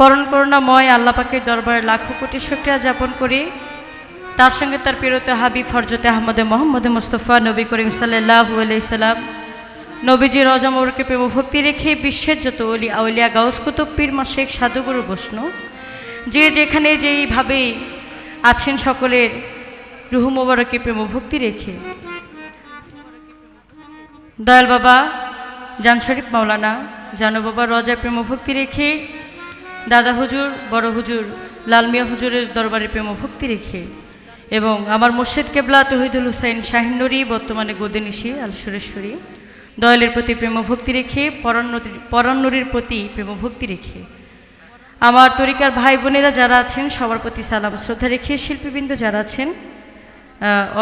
পরণ করুণাময় আল্লাহ পাকের দরবারে লাখো কোটি শুক্রিয়া যাপন করি। তার সঙ্গে তার প্রিয়ত হাবিব ফরজতে আহমদে মোহাম্মদ মুস্তফা নবী করিম সাল্লাহু আলাইসাল্লাম নবীজি রজামরকে প্রেম ভক্তি রেখে বিশ্বের যত অলি আউলিয়া গাউস কুতুব পীর সাধুগুরু বৈষ্ণব, যে যেখানে যেইভাবে আছেন সকলের রুহু মোবারকে প্রেম ভক্তি রেখে। দয়াল বাবা, জান শরীফ মাওলানা, জানো বাবা রজা প্রেম ভক্তি রেখে দাদা হুজুর, বড় হুজুর লালমিয়া হুজুরের দরবারে প্রেম ভক্তি রেখে এবং আমার মুর্শিদ কেবলা, তহিদুল হুসাইন শাহিনুরি বর্তমানে গোদেনিশি আল সুরেশ্বরী দয়ালের প্রতি প্রেম ভক্তি রেখে পরান্নতির পরান্নরীর প্রতি প্রেম ভক্তি রেখে। আমার তরিকার ভাই বোনেরা যারা আছেন, সবার প্রতি সালাম শ্রদ্ধা রেখে শিল্পীবৃন্দ যারা আছেন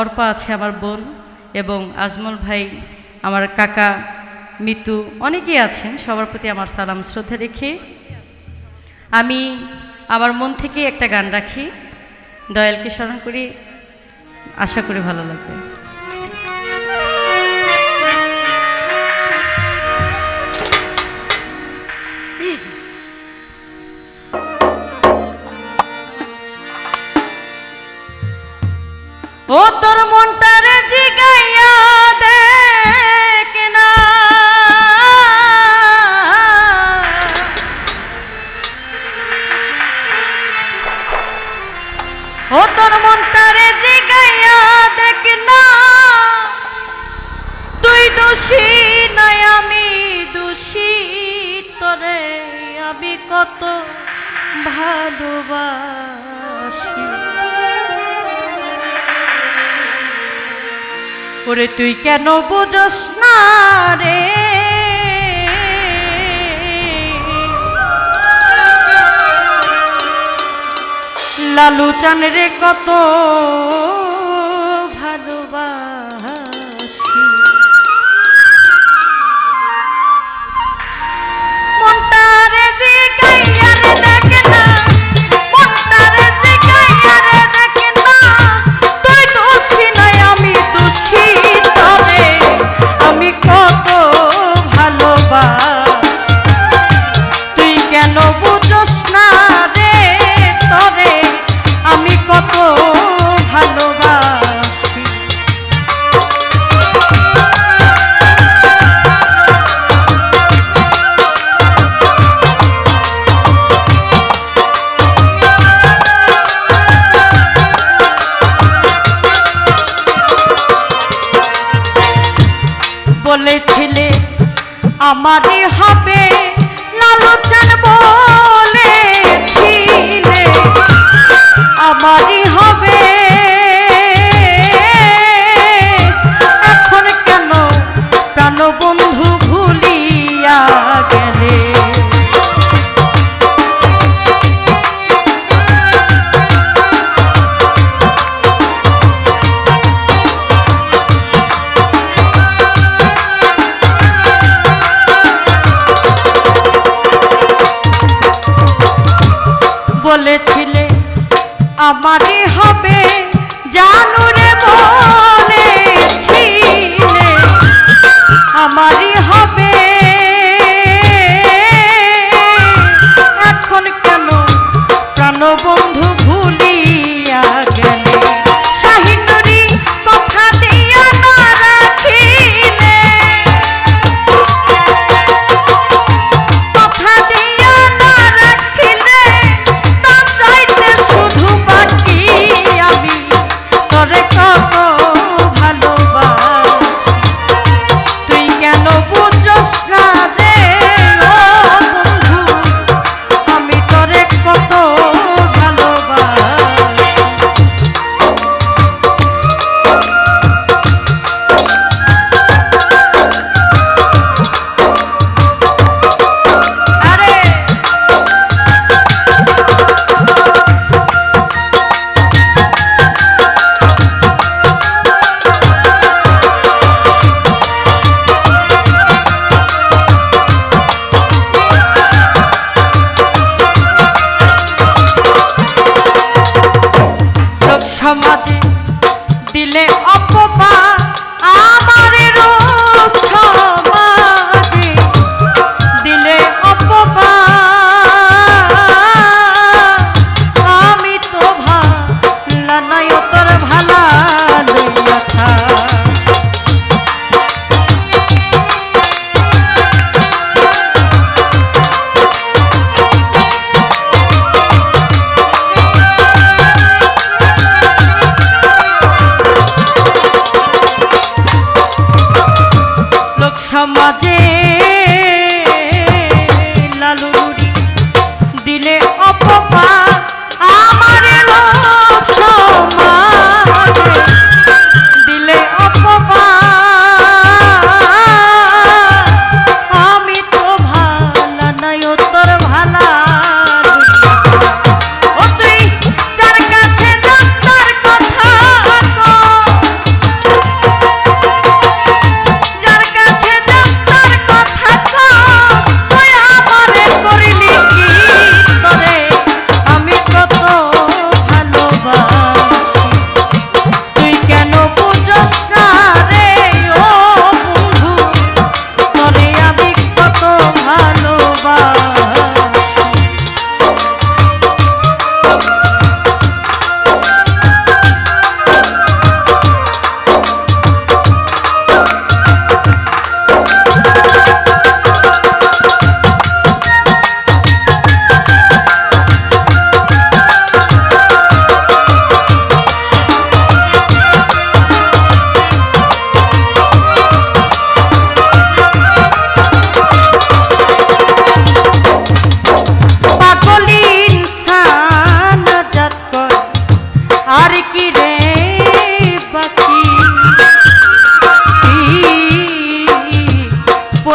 অর্পা আছে আমার বোন এবং আজমল ভাই, আমার কাকা, মিতু, অনেকেই আছেন, সবার প্রতি আমার সালাম শ্রদ্ধা রেখে আমি আমার মন থেকে একটা গান রাখি। দয়ালকে স্মরণ করি। আশা করি ভালো লাগবে। আমি কত ভালোবাসি। ওরে তুই কেন বুঝস না রে? লালু চান রে কত আমারই হবে লালচান বলেছিলে আমারই হবে। এখন কেন প্রাণবন্ধু বলেছিলে আমারই হবে জানু রে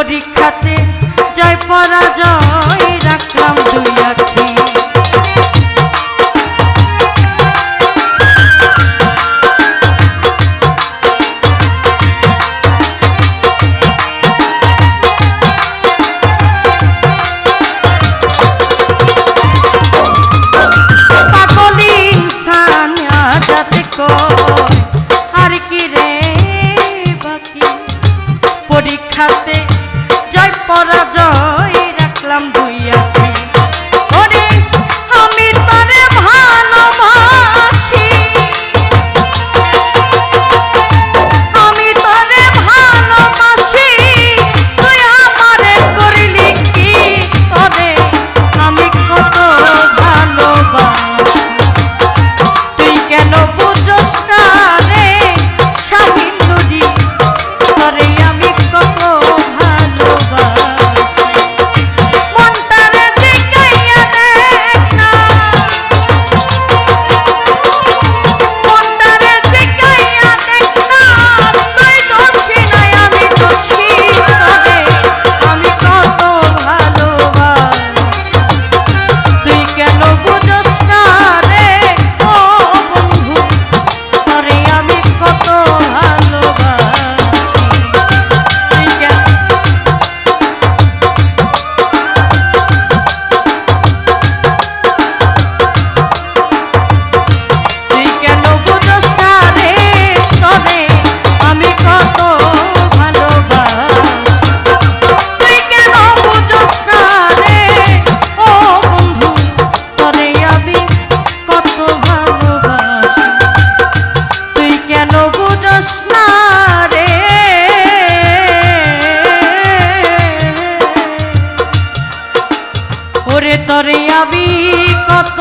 পরীক্ষাতে জয় পরাজয় রাখলাম দুই রাখলাম আমি কত